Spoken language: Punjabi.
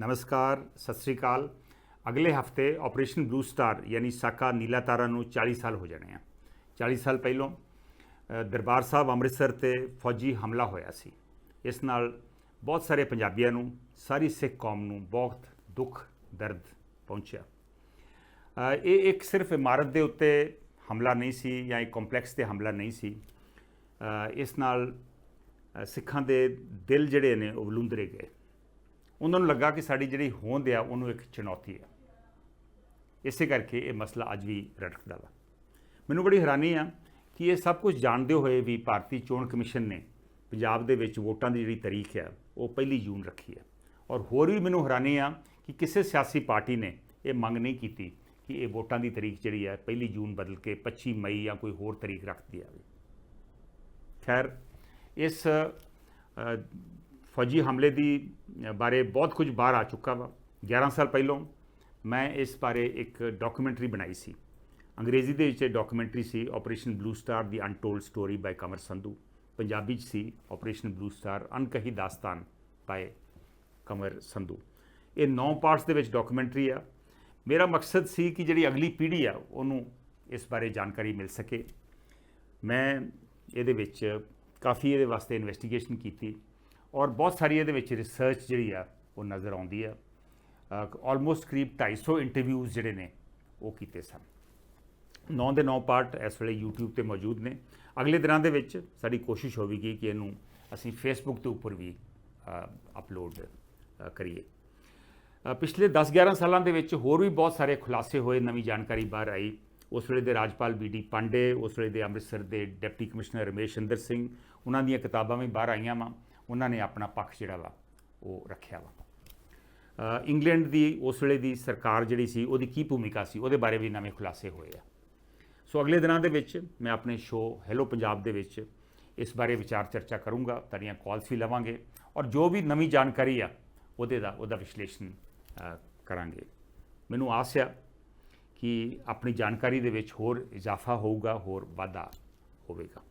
ਨਮਸਕਾਰ, ਸਤਿ ਸ੍ਰੀ ਅਕਾਲ। ਅਗਲੇ ਹਫ਼ਤੇ ਆਪਰੇਸ਼ਨ ਬਲੂ ਸਟਾਰ ਯਾਨੀ ਸਾਕਾ ਨੀਲਾ ਤਾਰਾ ਨੂੰ 40 ਸਾਲ ਹੋ ਜਾਣੇ ਆ। 40 ਸਾਲ ਪਹਿਲਾਂ ਦਰਬਾਰ ਸਾਹਿਬ ਅੰਮ੍ਰਿਤਸਰ ਤੇ ਫੌਜੀ ਹਮਲਾ ਹੋਇਆ ਸੀ। ਇਸ ਨਾਲ ਬਹੁਤ ਸਾਰੇ ਪੰਜਾਬੀਆਂ ਨੂੰ, ਸਾਰੀ ਸਿੱਖ ਕੌਮ ਨੂੰ ਬਹੁਤ ਦੁੱਖ, ਦਰਦ ਪਹੁੰਚਿਆ। ਇਹ ਇੱਕ ਸਿਰਫ ਇਮਾਰਤ ਦੇ ਉੱਤੇ ਹਮਲਾ ਨਹੀਂ ਸੀ ਜਾਂ ਇੱਕ ਕੰਪਲੈਕਸ ਤੇ ਹਮਲਾ ਨਹੀਂ ਸੀ। ਇਸ ਨਾਲ ਸਿੱਖਾਂ ਦੇ ਦਿਲ ਜਿਹੜੇ ਨੇ ਉਹ ਵਲੂੰਦਰੇ ਗਏ। ਉਹਨਾਂ ਨੂੰ ਲੱਗਾ ਕਿ ਸਾਡੀ ਜਿਹੜੀ ਹੋਂਦ ਆ, ਉਹਨੂੰ ਇੱਕ ਚੁਣੌਤੀ ਆ। ਇਸੇ ਕਰਕੇ ਇਹ ਮਸਲਾ ਅੱਜ ਵੀ ਰਟਕਦਾ ਵਾ। ਮੈਨੂੰ ਬੜੀ ਹੈਰਾਨੀ ਆ ਕਿ ਇਹ ਸਭ ਕੁਝ ਜਾਣਦੇ ਹੋਏ ਵੀ ਭਾਰਤੀ ਚੋਣ ਕਮਿਸ਼ਨ ਨੇ ਪੰਜਾਬ ਦੇ ਵਿੱਚ ਵੋਟਾਂ ਦੀ ਜਿਹੜੀ ਤਾਰੀਖ ਹੈ ਉਹ ਪਹਿਲੀ ਜੂਨ ਰੱਖੀ ਹੈ ਔਰ ਹੋਰ ਵੀ ਮੈਨੂੰ ਹੈਰਾਨੀ ਆ ਕਿ ਕਿਸੇ ਸਿਆਸੀ ਪਾਰਟੀ ਨੇ ਇਹ ਮੰਗ ਨਹੀਂ ਕੀਤੀ ਕਿ ਇਹ ਵੋਟਾਂ ਦੀ ਤਾਰੀਖ ਜਿਹੜੀ ਹੈ ਪਹਿਲੀ ਜੂਨ ਬਦਲ ਕੇ 25 ਮਈ ਜਾਂ ਕੋਈ ਹੋਰ ਤਾਰੀਖ ਰੱਖ ਦਿੱਤੀ ਜਾਵੇ। ਖੈਰ, ਇਸ ਫੌਜੀ ਹਮਲੇ ਦੀ ਬਾਰੇ ਬਹੁਤ ਕੁਝ ਬਾਹਰ ਆ ਚੁੱਕਾ ਵਾ। 11 ਸਾਲ ਪਹਿਲਾਂ ਮੈਂ ਇਸ ਬਾਰੇ ਇੱਕ ਡਾਕੂਮੈਂਟਰੀ ਬਣਾਈ ਸੀ। ਅੰਗਰੇਜ਼ੀ ਦੇ ਵਿੱਚ ਇਹ ਡਾਕੂਮੈਂਟਰੀ ਸੀ operation blue star the untold story by Kamar Sandhu Punjabi 'ਚ ਸੀ ਆਪਰੇਸ਼ਨ ਬਲੂ ਸਟਾਰ ਅਨਕਹੀ ਦਾਸਤਾਨ ਬਾਈ ਕਮਰ ਸੰਧੂ ਇਹ 9 ਪਾਰਟਸ ਦੇ ਵਿੱਚ ਡਾਕੂਮੈਂਟਰੀ ਆ। ਮੇਰਾ ਮਕਸਦ ਸੀ ਕਿ ਜਿਹੜੀ ਅਗਲੀ ਪੀੜ੍ਹੀ ਆ, ਉਹਨੂੰ ਇਸ ਬਾਰੇ ਜਾਣਕਾਰੀ ਮਿਲ ਸਕੇ। ਮੈਂ ਇਹਦੇ ਵਿੱਚ ਕਾਫੀ ਇਹਦੇ ਵਾਸਤੇ ਇਨਵੈਸਟੀਗੇਸ਼ਨ ਕੀਤੀ। ਔਰ ਬਹੁਤ ਸਾਰੀ ਇਹਦੇ ਵਿੱਚ ਰਿਸਰਚ ਜਿਹੜੀ ਆ, ਉਹ ਨਜ਼ਰ ਆਉਂਦੀ ਆ। ਆਲਮੋਸਟ ਕਰੀਬ 250 ਇੰਟਰਵਿਊਜ਼ ਜਿਹੜੇ ਨੇ, ਉਹ ਕੀਤੇ ਸਨ। 9 ਦੇ 9 ਪਾਰਟ ਇਸ ਵੇਲੇ YouTube ਤੇ ਮੌਜੂਦ ਨੇ। ਅਗਲੇ ਦਿਨਾਂ ਦੇ ਵਿੱਚ ਸਾਡੀ ਕੋਸ਼ਿਸ਼ ਹੋਵੇਗੀ ਕਿ ਇਹਨੂੰ ਅਸੀਂ Facebook ਦੇ ਉੱਪਰ ਵੀ ਅਪਲੋਡ ਕਰੀਏ। ਪਿਛਲੇ 10-11 ਸਾਲਾਂ ਦੇ ਵਿੱਚ ਹੋਰ ਵੀ ਬਹੁਤ ਸਾਰੇ ਖੁਲਾਸੇ ਹੋਏ, ਨਵੀਂ ਜਾਣਕਾਰੀ ਬਾਹਰ ਆਈ। ਉਸ ਵੇਲੇ ਦੇ ਰਾਜਪਾਲ ਬੀਡੀ ਪਾਂਡੇ, ਉਸ ਵੇਲੇ ਦੇ ਅੰਮ੍ਰਿਤਸਰ ਦੇ ਡਿਪਟੀ ਕਮਿਸ਼ਨਰ ਰਮੇਸ਼ ਚੰਦਰ ਸਿੰਘ, ਉਹਨਾਂ ਦੀਆਂ ਕਿਤਾਬਾਂ ਵੀ ਬਾਹਰ ਆਈਆਂ ਵਾ। ਉਹਨਾਂ ਨੇ ਆਪਣਾ ਪੱਖ ਜਿਹੜਾ ਵਾ, ਉਹ ਰੱਖਿਆ ਵਾ। ਇੰਗਲੈਂਡ ਦੀ, ਉਸ ਵੇਲੇ ਦੀ ਸਰਕਾਰ ਜਿਹੜੀ ਸੀ, ਉਹਦੀ ਕੀ ਭੂਮਿਕਾ ਸੀ, ਉਹਦੇ ਬਾਰੇ ਵੀ ਨਵੇਂ ਖੁਲਾਸੇ ਹੋਏ ਆ। ਸੋ ਅਗਲੇ ਦਿਨਾਂ ਦੇ ਵਿੱਚ ਮੈਂ ਆਪਣੇ ਸ਼ੋਅ ਹੈਲੋ ਪੰਜਾਬ ਦੇ ਵਿੱਚ ਇਸ ਬਾਰੇ ਵਿਚਾਰ ਚਰਚਾ ਕਰੂੰਗਾ, ਤੁਹਾਡੀਆਂ ਕਾਲਸ ਵੀ ਲਵਾਂਗੇ, ਔਰ ਜੋ ਵੀ ਨਵੀਂ ਜਾਣਕਾਰੀ ਆ, ਉਹਦੇ ਦਾ, ਉਹਦਾ ਵਿਸ਼ਲੇਸ਼ਣ ਕਰਾਂਗੇ। ਮੈਨੂੰ ਆਸ ਆ ਕਿ ਆਪਣੀ ਜਾਣਕਾਰੀ ਦੇ ਵਿੱਚ ਹੋਰ ਇਜ਼ਾਫਾ ਹੋਊਗਾ, ਹੋਰ ਵਾਧਾ ਹੋਵੇਗਾ।